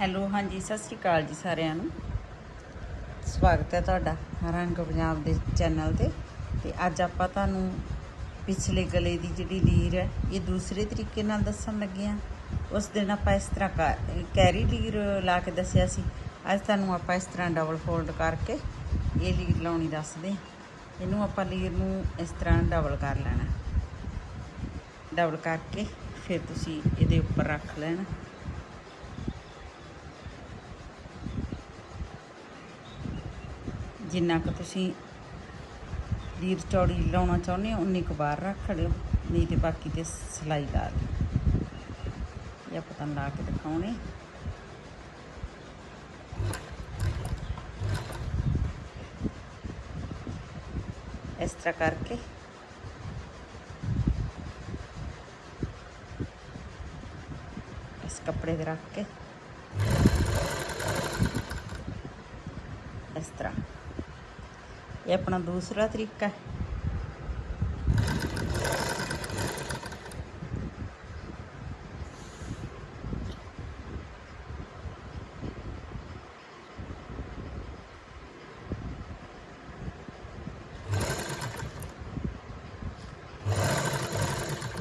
Hello, ਹਾਂਜੀ, ਸਤਿ ਸ਼੍ਰੀ ਅਕਾਲ ਜੀ ਸਾਰਿਆਂ ਨੂੰ। ਸਵਾਗਤ ਹੈ ਤੁਹਾਡਾ ਰੰਗ ਪੰਜਾਬ ਦੇ ਚੈਨਲ ਤੇ। ਤੇ ਅੱਜ ਆਪਾਂ ਤੁਹਾਨੂੰ ਪਿਛਲੇ ਗਲੇ ਦੀ ਜਿਹੜੀ ਲੀਰ ਹੈ, ਇਹ ਦੂਸਰੇ ਤਰੀਕੇ ਨਾਲ ਦੱਸਣ ਲੱਗੇ ਹਾਂ। ਉਸ ਦਿਨ ਆਪਾਂ ਇਸ ਤਰ੍ਹਾਂ ਕਾ- ਕੈਰੀ ਲੀਰ ਲਾ ਕੇ ਦੱਸਿਆ ਸੀ। ਅੱਜ ਤੁਹਾਨੂੰ ਆਪਾਂ ਇਸ ਤਰ੍ਹਾਂ ਡਬਲ ਫੋਲਡ ਕਰਕੇ ਇਹ ਲੀਰ ਲਾਉਣੀ ਦੱਸਦੇ ਇਹਨੂੰ ਆਪਾਂ ਲੀਰ ਨੂੰ ਇਸ ਤਰ੍ਹਾਂ ਡਬਲ ਕਰ ਲੈਣਾ। ਡਬਲ ਕਰਕੇ ਫਿਰ ਤੁਸੀਂ ਇਹਦੇ ਉੱਪਰ ਰੱਖ ਲੈਣਾ। ਜਿੰਨਾ ਕੁ ਤੁਸੀਂ ਲੀਰ ਚੌੜੀ ਲਾਉਣਾ ਚਾਹੁੰਦੇ ਹੋ, ਉਨੀ ਕੁ ਬਾਹਰ ਰੱਖ ਲਿਓ, ਨਹੀਂ ਤੇ ਬਾਕੀ ਤੇ ਸਿਲਾਈ ਲਾ ਦਿਓ। ਇਹ ਆਪਾਂ ਤੁਹਾਨੂੰ ਲਾ ਕੇ ਦਿਖਾਉਣੇ। ਇਸ ਤਰ੍ਹਾਂ ਕਰਕੇ। ਇਸ ਕੱਪੜੇ ਤੇ ਰੱਖ ਕੇ। ਇਸ ਤਰ੍ਹਾਂ। ਇਹ ਆਪਣਾ ਦੂਸਰਾ ਤਰੀਕਾ ਹੈ।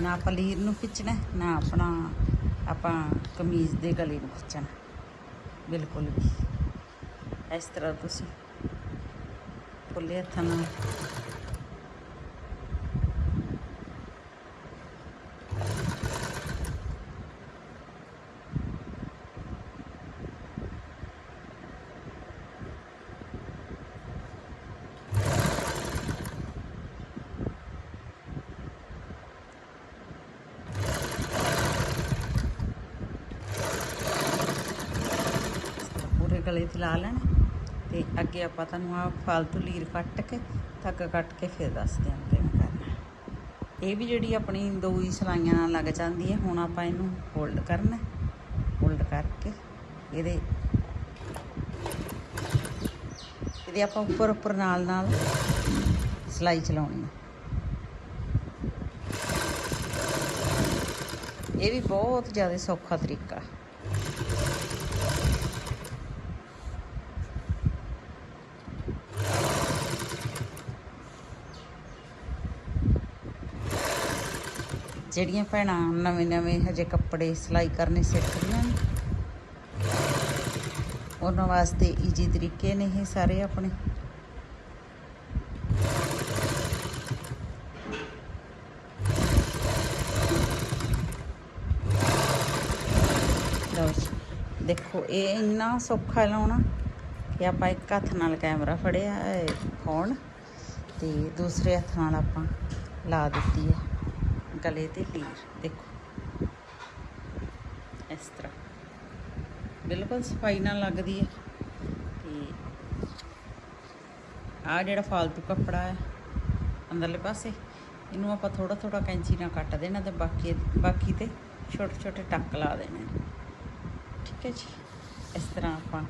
ਨਾ ਆਪਾਂ ਨੂੰ ਖਿੱਚਣਾ, ਨਾ ਆਪਣਾ ਆਪਾਂ ਕਮੀਜ਼ ਦੇ ਗਲੇ ਨੂੰ ਖਿੱਚਣਾ। ਬਿਲਕੁਲ ਵੀ। ਇਸ ਤਰ੍ਹਾਂ ਤੁਸੀਂ ਖੁੱਲੇ ਹੱਥਾਂ ਨਾਲ। ਪੂਰੇ ਗਲੇ ਤੇ ਲਾ ਲੈਣਾ। ਤੇ ਅੱਗੇ ਆਪਾਂ ਤੁਹਾਨੂੰ ਆ ਫਾਲਤੂ ਲੀਰ ਕੱਟ ਕੇ, ਥੱਕ ਕੱਟ ਕੇ ਫਿਰ ਦੱਸਦੇ ਹਾਂ ਕਿਵੇਂ ਕਰਨਾ। ਇਹ ਵੀ ਜਿਹੜੀ ਆਪਣੀ ਦੋ ਹੀ ਸਲਾਈਆਂ ਨਾਲ ਲੱਗ ਜਾਂਦੀ ਹੈ, ਹੁਣ ਆਪਾਂ ਇਹਨੂੰ ਫੋਲਡ ਕਰਨਾ ਫੋਲਡ ਕਰਕੇ ਇਹਦੇ ਇਹਦੇ ਆਪਾਂ ਉੱਪਰ ਉੱਪਰ ਨਾਲ ਨਾਲ ਸਲਾਈ ਚਲਾਉਣੀ ਹੈ। ਇਹ ਵੀ ਬਹੁਤ ਜ਼ਿਆਦਾ ਸੌਖਾ ਤਰੀਕਾ ਜਿਹੜੀਆਂ ਭੈਣਾਂ ਨਵੇਂ ਨਵੇਂ ਹਜੇ ਕੱਪੜੇ ਸਿਲਾਈ ਕਰਨੇ ਸਿੱਖਦੀਆਂ ਨੇ। ਉਹਨਾਂ ਵਾਸਤੇ ਈਜੀ ਤਰੀਕੇ ਨੇ ਇਹ ਸਾਰੇ ਆਪਣੇ। ਦੇਖੋ, ਇਹ ਇੰਨਾ ਸੌਖਾ ਲਾਉਣਾ ਕਿ ਆਪਾਂ ਇੱਕ ਹੱਥ ਨਾਲ ਕੈਮਰਾ ਫੜਿਆ ਫੋਨ ਤੇ ਦੂਸਰੇ ਹੱਥ ਨਾਲ ਆਪਾਂ ਲਾ ਦਿੱਤੀ ਹੈ। ਗਲੇ ਤੇ ਲੀਰ ਦੇਖੋ। ਇਸ ਤਰ੍ਹਾਂ। ਬਿਲਕੁਲ ਸਫ਼ਾਈ ਨਾਲ ਲੱਗਦੀ ਹੈ। ਤੇ ਆ ਜਿਹੜਾ ਫਾਲਤੂ ਕੱਪੜਾ ਹੈ, ਅੰਦਰਲੇ ਪਾਸੇ, ਇਹਨੂੰ ਆਪਾਂ ਥੋੜਾ ਥੋੜਾ ਕੈਂਚੀ ਨਾਲ ਕੱਟ ਦੇਣਾ ਤੇ ਬਾਕੀ ਬਾਕੀ ਤੇ ਛੋਟੇ ਛੋਟੇ ਟੱਕ ਲਾ ਦੇਣੇ ਨੇ। ਠੀਕ ਹੈ ਜੀ? ਇਸ ਤਰ੍ਹਾਂ ਆਪਾਂ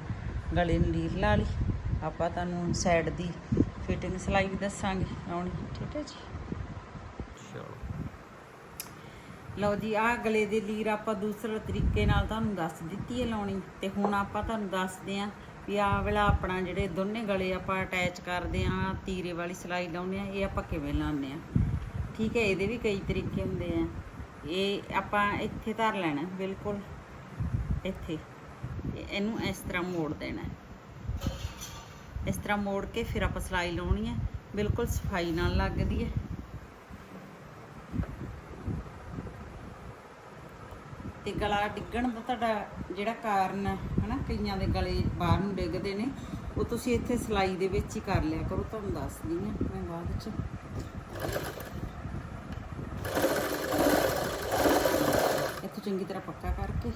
ਗਲੇ ਨੂੰ ਲੀਰ ਲਾ ਲਈ। ਆਪਾਂ ਤੁਹਾਨੂੰ ਸਾਈਡ ਦੀ ਫਿਟਿੰਗ ਸਿਲਾਈ ਵੀ ਦੱਸਾਂਗੇ। ਆਉਣੀ। ਠੀਕ ਹੈ ਜੀ? ਲਓ ਜੀ, ਆਹ ਗਲੇ ਦੇ ਲੀਰ ਆਪਾਂ ਦੂਸਰੇ ਤਰੀਕੇ ਨਾਲ ਤੁਹਾਨੂੰ ਦੱਸ ਦਿੱਤੀ ਹੈ ਲਾਉਣੀ। ਤੇ ਹੁਣ ਆਪਾਂ ਤੁਹਾਨੂੰ ਦੱਸਦੇ ਆਂ ਵੀ ਆਹ ਵਾਲਾ ਆਪਣਾ ਜਿਹੜੇ ਦੋਨੇ ਗਲੇ ਆਪਾਂ ਅਟੈਚ ਕਰਦੇ ਆਂ ਤੀਰੇ ਵਾਲੀ ਸਿਲਾਈ ਲਾਉਂਦੇ ਆਂ ਇਹ ਆਪਾਂ ਕਿਵੇਂ ਲਾਉਂਦੇ ਆਂ ਠੀਕ ਹੈ, ਇਹਦੇ ਵੀ ਕਈ ਤਰੀਕੇ ਹੁੰਦੇ ਆ। ਇਹ ਆਪਾਂ ਇੱਥੇ ਧਰ ਲੈਣਾ, ਬਿਲਕੁਲ। ਇੱਥੇ। ਇਹਨੂੰ ਇਸ ਤਰ੍ਹਾਂ ਮੋੜ ਦੇਣਾ। ਇਸ ਤਰ੍ਹਾਂ ਮੋੜ ਕੇ ਫਿਰ ਆਪਾਂ ਸਿਲਾਈ ਲਾਉਣੀ ਹੈ। ਬਿਲਕੁਲ ਸਫ਼ਾਈ ਨਾਲ ਲੱਗਦੀ ਹੈ ਤੇ ਗਲਾ ਡਿੱਗਣ ਦਾ ਤੁਹਾਡਾ ਜਿਹੜਾ ਕਾਰਨ ਹੈ, ਹਨਾ, ਕਈਆਂ ਦੇ ਗਲੇ ਬਾਹਰ ਨੂੰ ਡਿੱਗਦੇ ਨੇ, ਉਹ ਤੁਸੀਂ ਇੱਥੇ ਸਿਲਾਈ ਦੇ ਵਿੱਚ ਹੀ ਕਰ ਲਿਆ ਕਰੋ, ਤੁਹਾਨੂੰ ਦੱਸਦੀ ਹਾਂ ਮੈਂ ਬਾਅਦ ਚ। ਇੱਥੇ ਚੰਗੀ ਤਰ੍ਹਾਂ ਪੱਕਾ ਕਰਕੇ।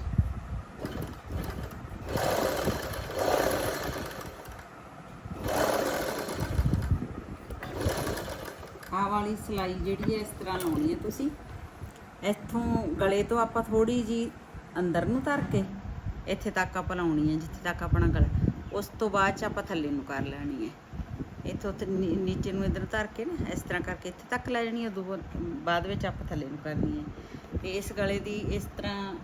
ਆ ਵਾਲੀ ਸਿਲਾਈ ਜਿਹੜੀ ਹੈ, ਇਸ ਤਰ੍ਹਾਂ ਲਾਉਣੀ ਹੈ ਤੁਸੀਂ। ਇੱਥੋਂ ਗਲੇ ਤੋਂ ਆਪਾਂ ਥੋੜੀ ਜੀ ਅੰਦਰ ਨੂੰ ਧਰ ਕੇ ਇੱਥੇ ਤੱਕ ਆਪਾਂ ਲਾਉਣੀ ਹੈ, ਜਿੱਥੇ ਤੱਕ ਆਪਣਾ ਗਲਾ ਉਸ ਤੋਂ ਬਾਅਦ ਚ ਆਪਾਂ ਥੱਲੇ ਨੂੰ ਕਰ ਲੈਣੀ ਹੈ। ਇੱਥੋਂ ਨੀ- ਨੀਚੇ ਨੂੰ ਇਧਰ ਧਰ ਕੇ ਨਾ, ਇਸ ਤਰ੍ਹਾਂ ਕਰਕੇ ਇੱਥੇ ਤੱਕ ਲੈ ਜਾਣੀ ਹੈ, ਉਦੋਂ ਬਾਅਦ ਵਿੱਚ ਆਪਾਂ ਥੱਲੇ ਨੂੰ ਕਰਨੀ ਹੈ। ਤੇ ਇਸ ਗਲੇ ਦੀ ਇਸ ਤਰ੍ਹਾਂ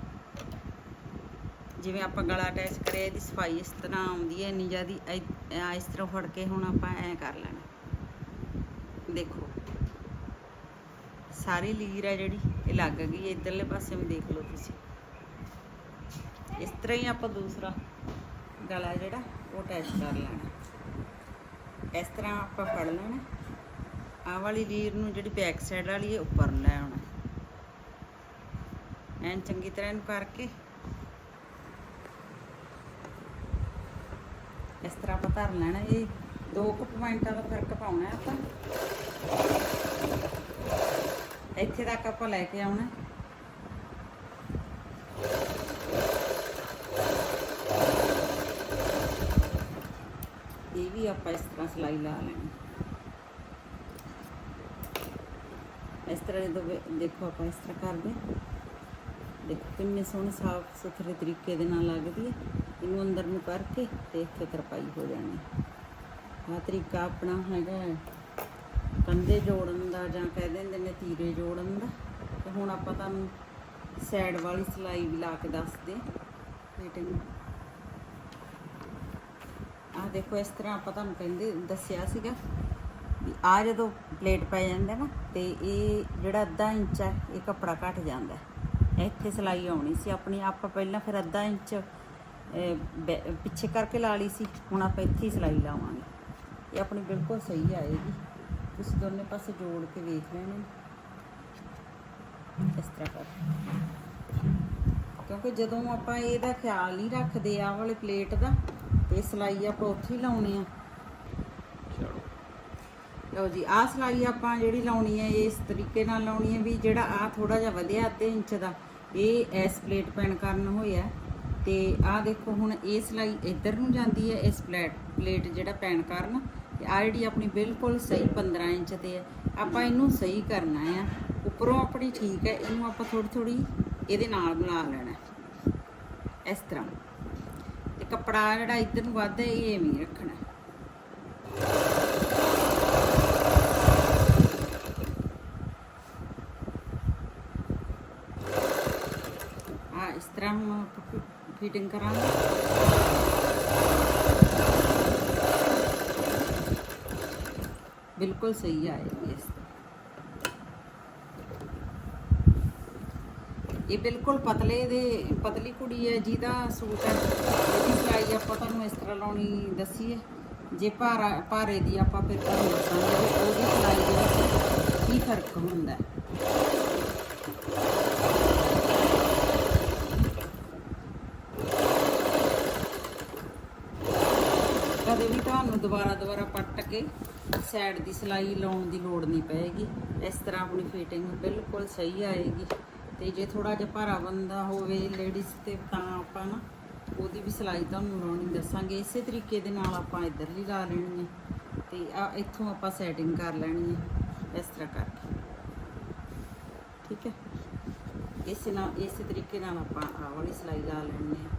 ਜਿਵੇਂ ਆਪਾਂ ਗਲਾ ਅਟੈਚ ਕਰਿਆ, ਇਹਦੀ ਸਫ਼ਾਈ ਇਸ ਤਰ੍ਹਾਂ ਆਉਂਦੀ ਹੈ, ਇੰਨੀ ਜ਼ਿਆਦੀ, ਐ- ਇਸ ਤਰ੍ਹਾਂ ਫੜ ਕੇ ਹੁਣ ਆਪਾਂ ਐ ਕਰ ਲੈਣਾ। ਦੇਖੋ। ਸਾਰੀ ਲੀਰ ਹੈ ਜਿਹੜੀ, ਇਹ ਲੱਗ ਗਈ ਇਧਰਲੇ ਪਾਸੇ ਵੀ ਦੇਖ ਲਓ ਤੁਸੀਂ। ਇਸ ਤਰ੍ਹਾਂ ਹੀ ਆਪਾਂ ਦੂਸਰਾ ਗਲਾ ਜਿਹੜਾ, ਉਹ ਅਟੈਚ ਕਰ ਲੈਣਾ। ਇਸ ਤਰ੍ਹਾਂ ਆਪਾਂ ਫੜ ਲੈਣਾ। ਆਹ ਵਾਲੀ ਲੀਰ ਨੂੰ ਜਿਹੜੀ ਬੈਕ ਸਾਈਡ ਵਾਲੀ ਹੈ, ਉੱਪਰ ਲੈ ਆਉਣਾ। ਐਨ ਚੰਗੀ ਤਰ੍ਹਾਂ ਇਹਨੂੰ ਕਰਕੇ। ਇਸ ਤਰ੍ਹਾਂ ਆਪਾਂ ਧਰ ਲੈਣਾ ਇਹ ਦੋ ਕੁ ਪੁਆਇੰਟਾਂ ਦਾ ਫ਼ਰਕ ਪਾਉਣਾ ਆਪਾਂ। ਇੱਥੇ ਤੱਕ ਆਪਾਂ ਲੈ ਕੇ ਆਉਣਾ। ਇਹ ਵੀ ਆਪਾਂ ਇਸ ਤਰ੍ਹਾਂ ਸਲਾਈ ਲਾ ਲੈਣੀ। ਇਸ ਤਰ੍ਹਾਂ ਜਦੋਂ ਦੇਖੋ ਆਪਾਂ ਇਸ ਤਰ੍ਹਾਂ ਕਰਦੇ ਹਾਂ। ਦੇਖੋ ਕਿੰਨੇ ਸੋਹਣੇ ਸਾਫ਼ ਸੁਥਰੇ ਤਰੀਕੇ ਦੇ ਨਾਲ ਲੱਗਦੀ ਹੈ। ਇਹਨੂੰ ਅੰਦਰ ਨੂੰ ਕਰਕੇ ਤੇ ਇੱਥੇ ਤਰਪਾਈ ਹੋ ਜਾਣੀ। ਆਹ ਤਰੀਕਾ ਆਪਣਾ ਹੈਗਾ ਹੈ। ਕੰਧੇ ਜੋੜਨ ਦਾ ਜਾਂ ਕਹਿ ਦਿੰਦੇ ਨੇ ਤੀਰੇ ਜੋੜਨ ਦਾ। ਤੇ ਹੁਣ ਆਪਾਂ ਤੁਹਾਨੂੰ ਸਾਈਡ ਵਾਲੀ ਸਲਾਈ ਵੀ ਲਾ ਕੇ ਦੱਸਦੇ ਫਿਟਿੰਗ ਆਹ ਦੇਖੋ, ਇਸ ਤਰ੍ਹਾਂ ਆਪਾਂ ਤੁਹਾਨੂੰ ਕਹਿੰਦੇ, ਦੱਸਿਆ ਸੀਗਾ ਵੀ ਆ ਜਦੋਂ ਪਲੇਟ ਪੈ ਜਾਂਦਾ ਨਾ, ਤੇ ਇਹ ਜਿਹੜਾ ਅੱਧਾ ਇੰਚ ਹੈ ਇਹ ਕੱਪੜਾ ਘਟ ਜਾਂਦਾ। ਇੱਥੇ ਸਲਾਈ ਆਉਣੀ ਸੀ ਆਪਣੀ। ਆਪਾਂ ਪਹਿਲਾਂ ਫਿਰ ਅੱਧਾ ਇੰਚ ਪਿੱਛੇ ਕਰਕੇ ਲਾ ਲਈ ਸੀ। ਹੁਣ ਆਪਾਂ ਇੱਥੇ ਹੀ ਸਲਾਈ ਲਾਵਾਂਗੇ। ਇਹ ਆਪਣੀ ਬਿਲਕੁਲ ਸਹੀ ਆਏਗੀ। ਤੁਸੀਂ ਦੋਨੇ ਪਾਸੇ ਜੋੜ ਕੇ ਵੇਖ ਲੈਣੇ। ਇਸ ਤਰ੍ਹਾਂ ਕਰ। ਕਿਉਂਕਿ ਜਦੋਂ ਆਪਾਂ ਇਹਦਾ ਖਿਆਲ ਨਹੀਂ ਰੱਖਦੇ ਆਹ ਵਾਲੇ ਪਲੇਟ ਦਾ ਤੇ ਸਲਾਈ ਆਪਾਂ ਉੱਥੇ ਹੀ ਲਾਉਣੀ ਆ। ਲਓ ਜੀ ਆਹ ਸਲਾਈ ਆਪਾਂ ਜਿਹੜੀ ਲਾਉਣੀ ਹੈ ਇਸ ਤਰੀਕੇ ਨਾਲ ਲਾਉਣੀ ਹੈ ਵੀ ਜਿਹੜਾ ਆ ਥੋੜਾ ਜਿਹਾ ਵਧਿਆ ਅੱਧੇ ਇੰਚ ਦਾ ਇਹ ਐਸ ਪਲੇਟ ਪੈਣ ਕਾਰਨ ਹੋਇਆ। ਤੇ ਆਹ ਦੇਖੋ ਹੁਣ ਇਹ ਸਲਾਈ ਇੱਧਰ ਨੂੰ ਜਾਂਦੀ ਹੈ ਇਸ ਪਲੇਟ ਪਲੇਟ ਜਿਹੜਾ ਪੈਣ ਕਾਰਨ। ਤੇ ਆ ਆਪਣੀ ਬਿਲਕੁਲ ਸਹੀ 15 ਇੰਚ ਤੇ ਹੈ। ਆਪਾਂ ਇਹਨੂੰ ਸਹੀ ਕਰਨਾ ਆ। ਉੱਪਰੋਂ ਆਪਣੀ ਠੀਕ ਹੈ, ਇਹਨੂੰ ਆਪਾਂ ਥੋੜੀ ਥੋੜੀ ਇਹਦੇ ਨਾਲ ਮਿਲਾ ਲੈਣਾ ਇਸ ਤਰ੍ਹਾਂ। ਤੇ ਕੱਪੜਾ ਜਿਹੜਾ ਇੱਧਰ ਨੂੰ ਵੱਧ ਹੈ, ਇਹ ਐਵੇਂ ਰੱਖਣਾ ਆ ਇਸ ਤਰ੍ਹਾਂ ਹੁਣ ਫਿਟਿੰਗ ਕਰਾਂਗੇ। ਬਿਲਕੁਲ ਸਹੀ ਆਏਗੀ ਇਸ ਇਹ ਬਿਲਕੁਲ ਪਤਲੇ ਦੇ, ਪਤਲੀ ਕੁੜੀ ਹੈ, ਜਿਹਦਾ ਸੂਟ ਹੈ। ਇਹਦੀ ਸਿਲਾਈ ਆਪਾਂ ਤੁਹਾਨੂੰ ਇਸ ਤਰ੍ਹਾਂ ਲਾਉਣੀ ਦੱਸੀ ਹੈ ਜੇ ਭਾਰਾ, ਭਾਰੇ ਦੀ ਆਪਾਂ ਫਿਰ ਤੁਹਾਨੂੰ ਦੱਸਾਂਗੇ ਉਹਦੀ ਸਿਲਾਈ ਦੇ ਵਿੱਚ ਕੀ ਫ਼ਰਕ ਹੁੰਦਾ ਹੈ ਕਦੇ ਵੀ ਤੁਹਾਨੂੰ ਦੁਬਾਰਾ ਦੁਬਾਰਾ ਪੱਟ ਕੇ ਸਾਈਡ ਦੀ ਸਿਲਾਈ ਲਾਉਣ ਦੀ ਲੋੜ ਨਹੀਂ ਪਏਗੀ। ਇਸ ਤਰ੍ਹਾਂ ਆਪਣੀ ਫਿਟਿੰਗ ਬਿਲਕੁਲ ਸਹੀ ਆਏਗੀ। ਤੇ ਜੇ ਥੋੜਾ ਜਿਹਾ ਭਾਰਾ ਬੰਦਾ ਹੋਵੇ ਲੇਡੀਜ਼ ਤੇ ਤਾਂ ਆਪਾਂ ਨਾ ਉਹਦੀ ਵੀ ਸਿਲਾਈ ਤੁਹਾਨੂੰ ਲਾਉਣੀ ਦੱਸਾਂਗੇ। ਇਸੇ ਤਰੀਕੇ ਦੇ ਨਾਲ ਆਪਾਂ ਇੱਧਰਲੀ ਲਾ ਲੈਣੀ ਹੈ। ਤੇ ਆ ਇੱਥੋਂ ਆਪਾਂ ਸੈਟਿੰਗ ਕਰ ਲੈਣੀ ਹੈ। ਇਸ ਤਰ੍ਹਾਂ ਕਰਕੇ। ਠੀਕ ਹੈ? ਇਸੇ ਨਾਲ, ਇਸੇ ਤਰੀਕੇ ਨਾਲ ਆਪਾਂ ਆਹ ਵਾਲੀ ਸਿਲਾਈ ਲਾ ਲੈਣੀ ਹੈ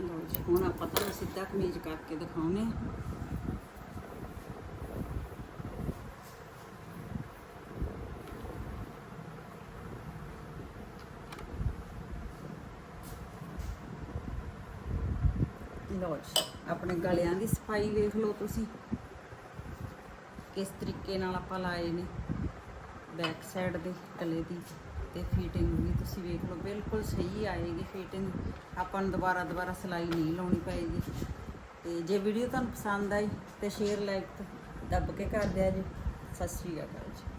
ਲਓ ਜੀ ਹੁਣ ਆਪਾਂ ਤੁਹਾਨੂੰ ਸਿੱਧਾ ਕਮੀਜ਼ ਕਰਕੇ ਦਿਖਾਉਨੇ ਆ ਜੀ, ਆਪਣੇ ਗਲਿਆਂ ਦੀ ਸਫ਼ਾਈ ਵੇਖ ਲਓ ਤੁਸੀਂ। ਕਿਸ ਤਰੀਕੇ ਨਾਲ ਆਪਾਂ ਲਾਏ ਨੇ ਬੈਕ ਸਾਈਡ ਦੇ ਗਲੇ ਦੀ ਤੇ ਫਿਟਿੰਗ ਵੀ ਤੁਸੀਂ ਵੇਖ ਲਓ, ਬਿਲਕੁਲ ਸਹੀ ਆਏਗੀ ਫਿਟਿੰਗ ਆਪਾਂ ਨੂੰ ਦੁਬਾਰਾ ਦੁਬਾਰਾ ਸਿਲਾਈ ਨਹੀਂ ਲਾਉਣੀ ਪਏਗੀ। ਤੇ ਜੇ ਵੀਡੀਓ ਤੁਹਾਨੂੰ ਪਸੰਦ ਆਈ ਤੇ ਸ਼ੇਅਰ ਲਾਈਕ ਦੱਬ ਕੇ ਕਰ ਦਿਆ ਜੀ। ਸਤਿ ਸ਼੍ਰੀ ਅਕਾਲ ਜੀ।